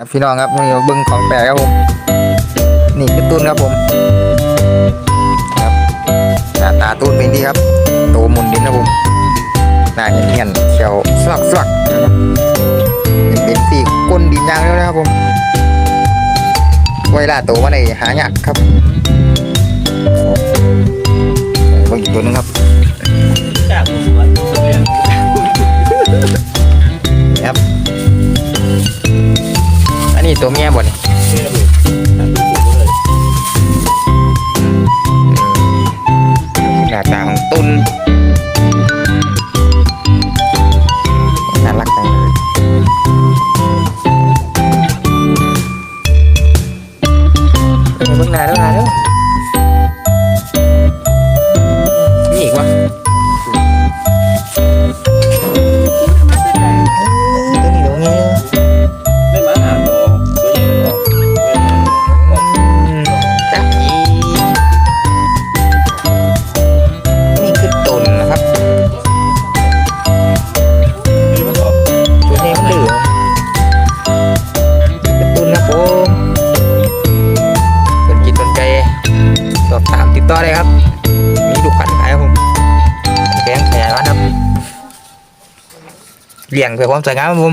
ครับพี่น้องครับนี่บิ้งของแปลกครับผมนี่คือตุ้นครับผมครับหน้าตาตุ้นเป็นดีครับโตหมุนดินครับผมหน้าเนียนเขียวสลักสลักเป็นสีก้นดินยางแล้วนะครับผมไวลาโตมาในหายากครับ นนี้ตัวเมียบ่นี่หน้าตาของตุนน่ารักจังเลยเบิ่งหน้าเด้อหน้าเด้อ ต่อเลยครับ มีลูกขันขายครับผมแข็งขยายร้านครับเลี้ยงเพื่อความสวยงามครับผม